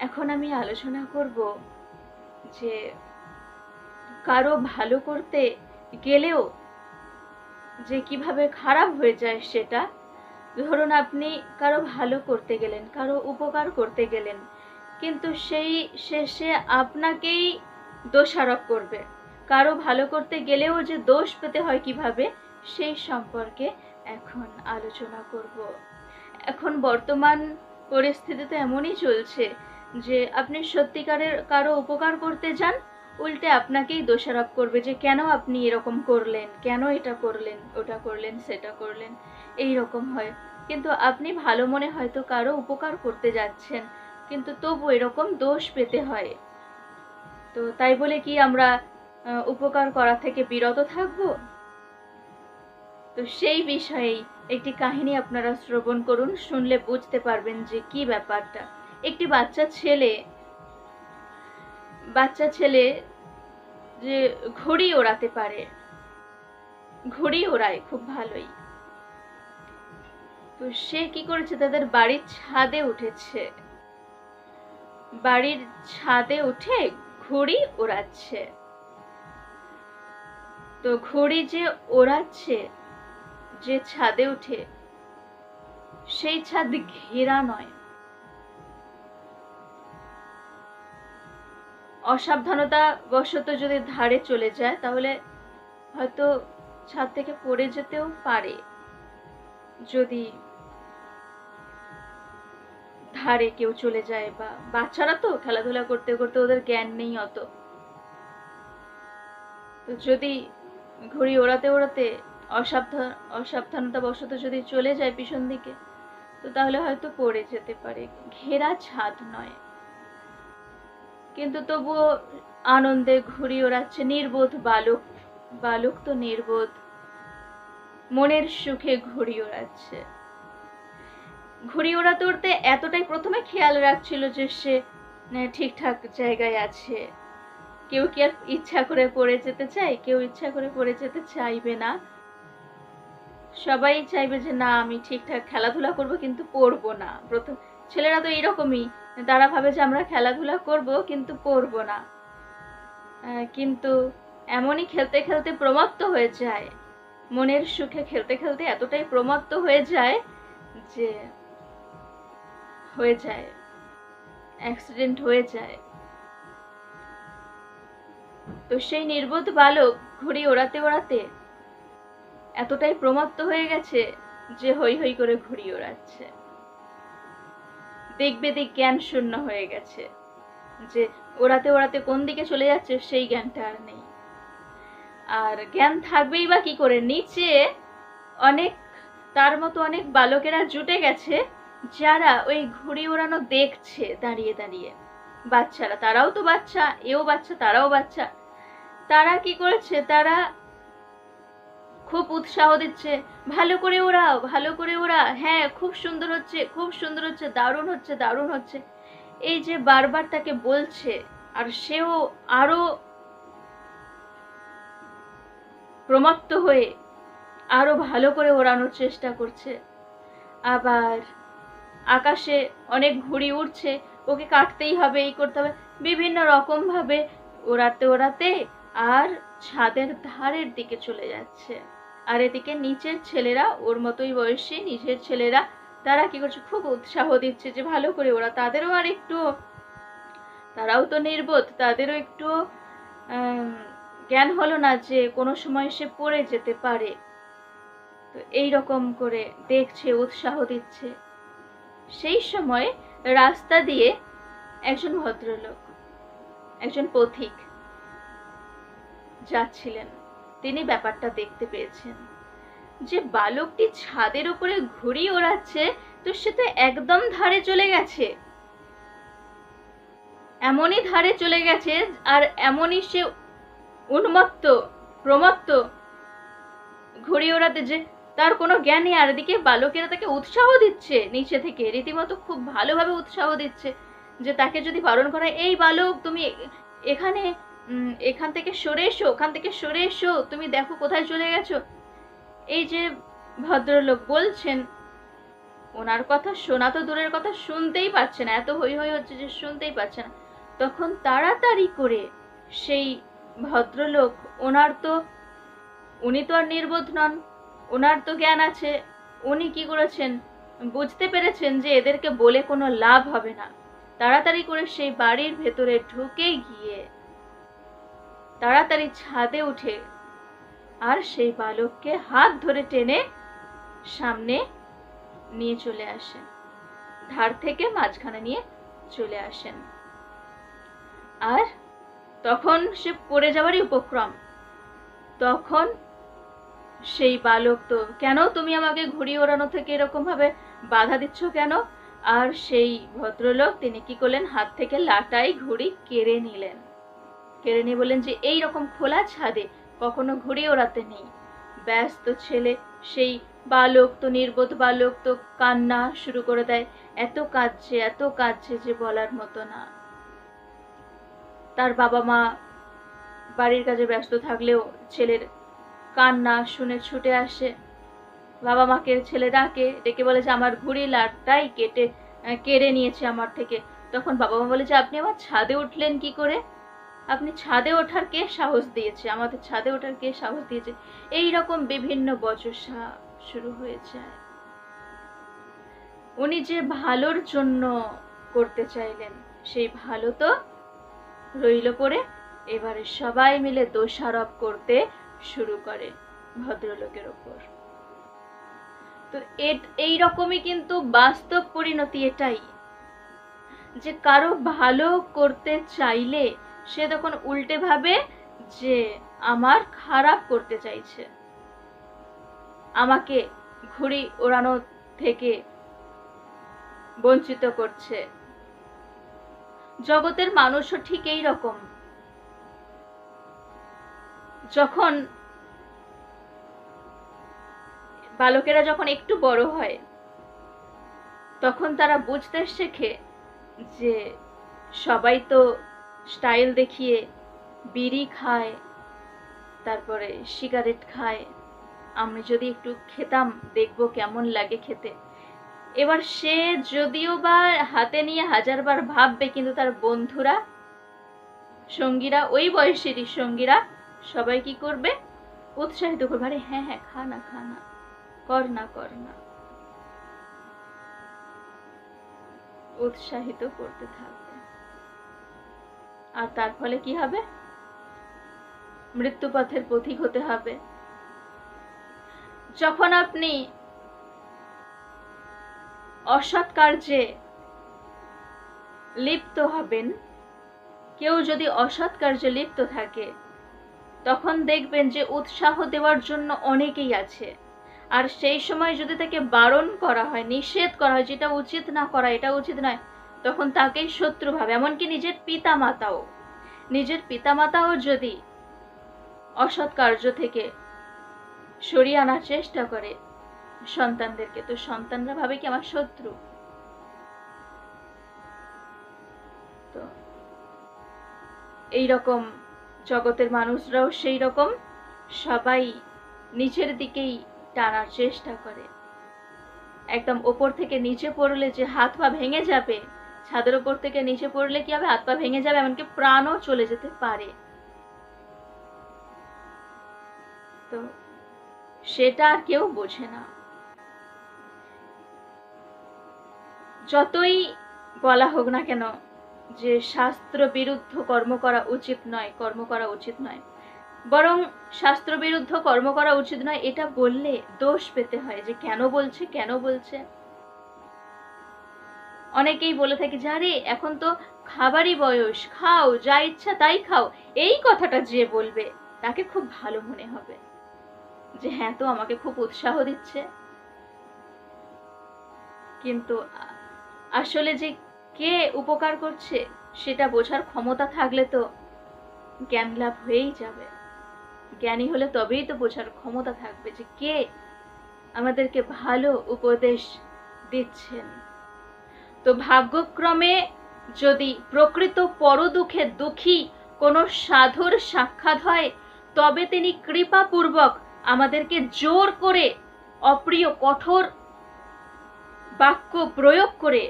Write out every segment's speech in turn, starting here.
এখন আমি আলোচনা করব যে কারও ভালো করতে গেলেও যে কীভাবে খারাপ হয়ে যায় সেটা, ধরুন আপনি কারও ভালো করতে গেলেন, কারও উপকার করতে গেলেন, কিন্তু সেই শেষে আপনাকেই দোষারোপ করবে। কারও ভালো করতে গেলেও যে দোষ পেতে হয় কীভাবে, সেই সম্পর্কে এখন আলোচনা করব। এখন বর্তমান পরিস্থিতিতে এমনই চলছে যে আপনি সত্যিকারের কারও উপকার করতে যান, উল্টে আপনাকেই দোষারোপ করবে যে কেন আপনি এরকম করলেন, কেন এটা করলেন, ওটা করলেন, সেটা করলেন এই রকম হয়। কিন্তু আপনি ভালো মনে হয়তো কারও উপকার করতে যাচ্ছেন, কিন্তু তবু এরকম দোষ পেতে হয়। তো তাই বলে কি আমরা উপকার করা থেকে বিরত থাকব? তো সেই বিষয়েই একটি কাহিনী আপনারা শ্রবণ করুন, শুনলে বুঝতে পারবেন যে কি ব্যাপারটা। একটি বাচ্চা ছেলে বাচ্চা ছেলে যে ঘড়ি ওড়াতে পারে। ঘড়ি ওড়ায় খুব ভালোই। তো সে কি করেছে? তাদের বাড়ির ছাদে উঠেছে। বাড়ির ছাদে উঠে ঘড়ি ওড়াচ্ছে। তো ঘড়ি যে ওড়াচ্ছে, যে ছাদে উঠে, সেই ছাদ ঘেরা নয়। অসাবধানতা বশত যদি ধারে চলে যায়, তাহলে হয়তো ছাদ থেকে পড়ে যেতেও পারে। যদি ধারে কেউ চলে যায় বা বাচ্চারা তো খেলাধুলা করতে করতে ওদের জ্ঞান নেই অত। তো যদি ঘড়ি ওড়াতে ওড়াতে অসাবধান অসাবধানতা বশত যদি চলে যায় পিছন দিকে, তো তাহলে হয়তো পড়ে যেতে পারে। ঘেরা ছাদ নয়। কিন্তু তবুও আনন্দে ঘুরি ওড়াচ্ছে নির্বোধ বালক। বালক তো নির্বোধ। মনের সুখে ঘুড়ি ওড়াচ্ছে। ঘুড়ি ওড়াতে উড়তে এতটাই প্রথমে খেয়াল রাখছিল যে সে ঠিকঠাক জায়গায় আছে। কেউ কি আর ইচ্ছা করে পড়ে যেতে চায়? কেউ ইচ্ছা করে পড়ে যেতে চাইবে না। সবাই চাইবে যে, না, আমি ঠিকঠাক খেলাধুলা করব, কিন্তু পড়ব না। প্রথম ছেলেরা তো এইরকমই। তারা ভাবে যে আমরা খেলাধুলা করব, কিন্তু পড়ব না। কিন্তু এমনই খেলতে খেলতে প্রমত্ত হয়ে যায়। মনের সুখে খেলতে খেলতে এতটাই প্রমত্ত হয়ে যায় যে হয়ে যায়। অ্যাক্সিডেন্ট হয়ে যায়। তো সেই নির্বোধ বালক ঘুড়ি ওড়াতে ওড়াতে এতটাই প্রমত্ত হয়ে গেছে যে হই হই করে ঘুড়ি ওড়াচ্ছে। দেখবে দেখ জ্ঞান শূন্য হয়ে গেছে। যে ওড়াতে ওড়াতে কোন দিকে চলে যাচ্ছে সেই জ্ঞানটা আর নেই। আর জ্ঞান থাকবেই বা কি করে? নিচে অনেক, তার মতো অনেক বালকেরা জুটে গেছে, যারা ওই ঘুড়ি ওড়ানো দেখছে দাঁড়িয়ে দাঁড়িয়ে। বাচ্চারা, তারাও তো বাচ্চা, এও বাচ্চা, তারাও বাচ্চা। তারা কি করেছে? তারা খুব উৎসাহ দিচ্ছে। ভালো করে ওড়াও, ভালো করে ওরা হ্যাঁ খুব সুন্দর হচ্ছে, খুব সুন্দর হচ্ছে, দারুণ হচ্ছে দারুণ হচ্ছে। এই যে বারবার তাকে বলছে, আর সেও আরও প্রমত্ত হয়ে আরও ভালো করে ওড়ানোর চেষ্টা করছে। আবার আকাশে অনেক ঘুড়ি উড়ছে, ওকে কাটতেই হবে, এই করতে হবে। বিভিন্ন রকম ভাবে ওড়াতে ওড়াতে আর ছাদের ধারের দিকে চলে যাচ্ছে। আর এদিকে নিচের ছেলেরা ওর মতোই বয়সী, নিচের ছেলেরা তারা কি করছে, খুব উৎসাহ দিচ্ছে যে ভালো করে ওরা তাদেরও আর একটু, তারাও তো নির্বোধ, তাদেরও একটু জ্ঞান হলো না যে কোনো সময় সে পড়ে যেতে পারে। তো এই রকম করে দেখছে, উৎসাহ দিচ্ছে। সেই সময় রাস্তা দিয়ে একজন ভদ্রলোক, একজন পথিক যাচ্ছিলেন। তিনি ব্যাপারটা দেখতে পেয়েছেন। যে বালকটি ছাদের উপরে ঘুড়ি ওড়াচ্ছে, তো সে তো একদম ধারে চলে গেছে। এমনই ধারে চলে গেছে আর এমনই সে উন্মত্ত, প্রমত্ত ঘুড়ি ওড়াতে যে তার কোনো জ্ঞান নেই আর এদিকে বালকেরা তাকে উৎসাহ দিচ্ছে। নিচে থেকে রীতিমতো খুব ভালোভাবে উৎসাহ দিচ্ছে যে তাকে যদি বারণ করা এই বালক, তুমি এখানে এখান থেকে সরে এসো, ওখান থেকে সরে এসো। তুমি দেখো কোথায় চলে গেছো। এই যে ভদ্রলোক বলছেন, ওনার কথা শোনা তো দূরের কথা, শুনতেই পাচ্ছে না। এত হই হই হচ্ছে যে শুনতেই পাচ্ছে না। তখন তাড়াতাড়ি করে সেই ভদ্রলোক, ওনার তো, উনি তো আর নির্বোধ নন, ওনার তো জ্ঞান আছে, উনি কি করেছেন? বুঝতে পেরেছেন যে এদেরকে বলে কোনো লাভ হবে না। তাড়াতাড়ি করে সেই বাড়ির ভেতরে ঢুকে গিয়ে তাড়াতাড়ি ছাদে উঠে। আর সেই বালককে হাত ধরে টেনে সামনে নিয়ে চলে আসেন। ধার থেকে মাঝখানে নিয়ে চলে আসেন। আর তখন সে পড়ে যাওয়ারই উপক্রম। তখন সেই বালক তো, কেন তুমি আমাকে ঘুড়ি ওড়ানো থেকে এরকম ভাবে বাধা দিচ্ছ কেন? আর সেই ভদ্রলোক, তিনি কি করলেন, হাত থেকে লাটাই ঘুড়ি কেড়ে নিলেন। কেড়ে নিয়ে বললেন যে এই রকম খোলা ছাদে কখনো ঘুড়ি ওড়াতে নেই। ব্যস্ত ছেলে, সেই বালক তো, নির্বোধ বালক তো কান্না শুরু করে দেয়। এত কাঁদছে এত কাঁদছে যে বলার মতো না। তার বাবা মা বাড়ির কাজে ব্যস্ত থাকলেও ছেলের কান্না শুনে ছুটে আসে। বাবা মাকে ছেলে ডাকে, ডেকে বলে যে, আমার ঘুড়ি লাটটাই কেটে, কেড়ে নিয়েছে আমার থেকে। তখন বাবা মা বলে যে, আপনি আমার ছাদে উঠলেন কি করে? আপনি ছাদে ওঠার কে সাহস দিয়েছে? আমাদের ছাদে ওঠার কে সাহস দিয়েছে? এই রকম বিভিন্ন বচসা শুরু হয়ে যায় উনি যে ভালোর জন্য করতে চাইলেন, সেই ভালো তো রইল পরে এবারে সবাই মিলে দোষারোপ করতে শুরু করে ভদ্রলোকের ওপর। তো এই রকমই কিন্তু বাস্তব পরিণতি এটাই। যে কারও ভালো করতে চাইলে সে তখন উল্টে ভাবে যে আমার খারাপ করতে চাইছে। আমাকে ঘুড়ি ওড়ানো থেকে বঞ্চিত করছে। জগতের মানুষও ঠিক এই রকম। যখন বালকেরা যখন একটু বড় হয়, তখন তারা বুঝতে শেখে যে সবাই তো স্টাইল দেখিয়ে বিড়ি খায়, তারপরে সিগারেট খায়। আমি যদি একটু খেতাম, দেখব কেমন লাগে খেতে। এবার সে যদিও বা হাতে নিয়ে হাজারবার ভাববে, কিন্তু তার বন্ধুরা, সঙ্গীরা, ওই বয়সেরই সঙ্গীরা, সবাই কি করবে? উৎসাহিত করবে, আরে হ্যাঁ হ্যাঁ খা না খা না, কর না কর না। উৎসাহিত করতে থাকবে আর তার ফলে কি হবে? মৃত্যুপথের পথিক হতে হবে। যখন আপনি অসৎ কার্যে লিপ্ত হবেন, কেউ যদি অসৎ কার্যে লিপ্ত থাকে, তখন দেখবেন যে উৎসাহ দেওয়ার জন্য অনেকেই আছে। আর সেই সময় যদি তাকে বারণ করা হয়, নিষেধ করা হয়, যেটা উচিত না করা, এটা উচিত নয় তখন তাকেই শত্রু ভাবে, এমনকি নিজের পিতা মাতাও নিজের পিতা মাতাও যদি অসৎ কার্য থেকে সরিয়ে আনার চেষ্টা করে, সন্তানদেরকে, তো সন্তানরা ভাবে কি আমার শত্রু? তো এইরকম জগতের মানুষরাও সেই রকম সবাই নিচের দিকেই টানার চেষ্টা করে। একদম ওপর থেকে নিচে পড়লে যে হাত পা ভেঙে যাবে ছাদের ওপর থেকে নিচে পড়লে কি হবে? হাত পা ভেঙে যাবে, এমনকি প্রাণও চলে যেতে পারে। তো সেটা আর কেউ বোঝে না। যতই বলা হোক না কেন, যে শাস্ত্র বিরুদ্ধ কর্ম করা উচিত নয়, কর্ম করা উচিত নয়। বরং শাস্ত্র বিরুদ্ধ কর্ম করা উচিত নয়, এটা বললে দোষ পেতে হয় যে কেন বলছে কেন বলছে। অনেকেই বলে থাকে, যে আরে এখন তো খাবারই বয়স, খাও, যা ইচ্ছা তাই খাও। এই কথাটা যে বলবে, তাকে খুব ভালো মনে হবে যে হ্যাঁ তো আমাকে খুব উৎসাহ দিচ্ছে। কিন্তু আসলে যে কে উপকার করছে, সেটা বোঝার ক্ষমতা থাকলে তো জ্ঞান লাভ হয়েই যাবে। জ্ঞানী হলে তবেই তো বোঝার ক্ষমতা থাকবে যে কে আমাদেরকে ভালো উপদেশ দিচ্ছেন। তো ভাগ্যক্রমে যদি প্রকৃত পরদুঃখে দুঃখী কোনো সাধুর সাক্ষাৎ হয়, তবে তিনি কৃপাপূর্বক আমাদেরকে জোর করে অপ্রিয় কঠোর বাক্য প্রয়োগ করে,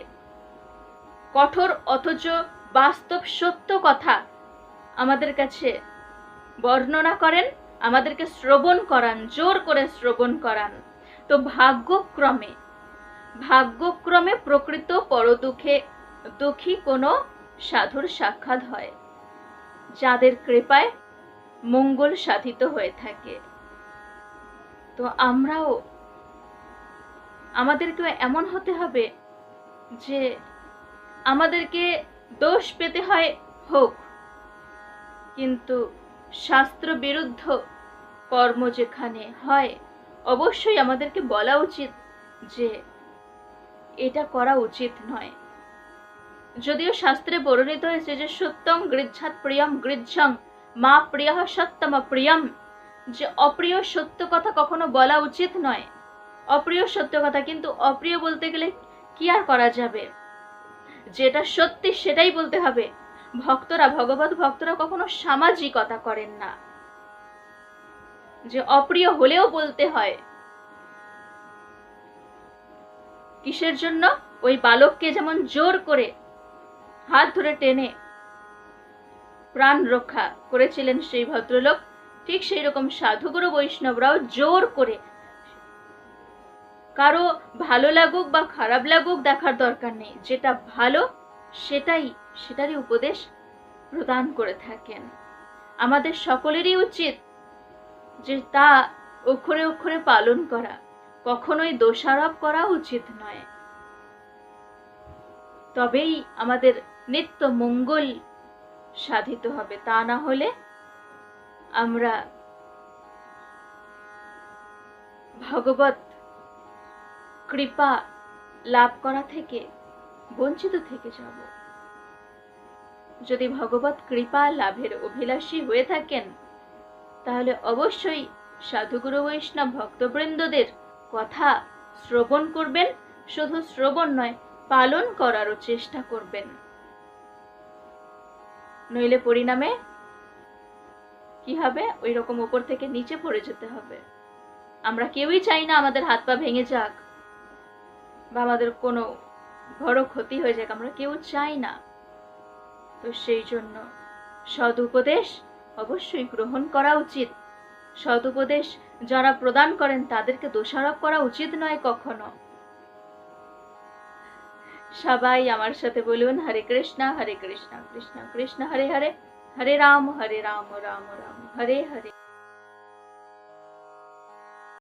কঠোর অথচ বাস্তব সত্য কথা আমাদের কাছে বর্ণনা করেন, আমাদেরকে শ্রবণ করান, জোর করে শ্রবণ করান। তো ভাগ্যক্রমে ভাগ্যক্রমে প্রকৃত পরদুঃখে দুঃখী কোনো সাধুর সাক্ষাৎ হয়, যাদের কৃপায় মঙ্গল সাধিত হয়ে থাকে। তো আমরাও, আমাদেরকেও এমন হতে হবে যে আমাদেরকে দোষ পেতে হয়, হোক। কিন্তু শাস্ত্র বিরুদ্ধ কর্ম যেখানে হয়, অবশ্যই আমাদেরকে বলা উচিত যে এটা করা উচিত নয়। যদিও শাস্ত্রে বর্ণিত হয়েছে যে, সত্যম গৃচ্ছাত প্রিয়ম গৃচ্ছং মা প্রিয় সত্যম প্রিয়ম, যে অপ্রিয় সত্য কথা কখনো বলা উচিত নয়। অপ্রিয় সত্য কথা কিন্তু অপ্রিয় বলতে গেলে কি আর করা যাবে? যেটা সত্যি সেটাই বলতে হবে। ভক্তরা, ভগবত ভক্তরা কখনো সামাজিকতা করেন না। যে অপ্রিয় হলেও বলতে হয় কিসের জন্য? ওই বালককে যেমন জোর করে হাত ধরে টেনে প্রাণ রক্ষা করেছিলেন সেই ভদ্রলোক, ঠিক সেই রকম সাধুগুরু বৈষ্ণবরাও জোর করে কারও ভালো লাগুক বা খারাপ লাগুক দেখার দরকার নেই। যেটা ভালো, সেটাই, সেটারই উপদেশ প্রদান করে থাকেন। আমাদের সকলেরই উচিত যে তা অক্ষরে অক্ষরে পালন করা। কখনোই দোষারোপ করা উচিত নয়। তবেই আমাদের নিত্য মঙ্গল সাধিত হবে, তা না হলে আমরা ভগবত কৃপা লাভ করা থেকে বঞ্চিত থেকে যাব। যদি ভগবত কৃপা লাভের অভিলাষী হয়ে থাকেন, তাহলে অবশ্যই সাধুগুরু বৈষ্ণব ভক্তবৃন্দদের কথা শ্রবণ করবেন, শুধু শ্রবণ নয়, পালন করারও চেষ্টা করবেন। নইলে পরিণামে কি হবে? ওই রকম উপর থেকে নিচে পড়ে যেতে হবে। আমরা কেউই চাই না আমাদের হাত পা ভেঙে যাক। বা আমাদের কোনো বড় ক্ষতি হয়ে যাক, আমরা কেউ চাই না। তো সেই জন্য সদুপদেশ অবশ্যই গ্রহণ করা উচিত। সদুপদেশ যারা প্রদান করেন তাদেরকে দোষারোপ করা উচিত নয় কখনো। সবাই আমার সাথে বলুন, হরে কৃষ্ণ হরে কৃষ্ণ কৃষ্ণ কৃষ্ণ, হরে হরে হরে রাম হরে রাম রাম রাম, হরে হরে।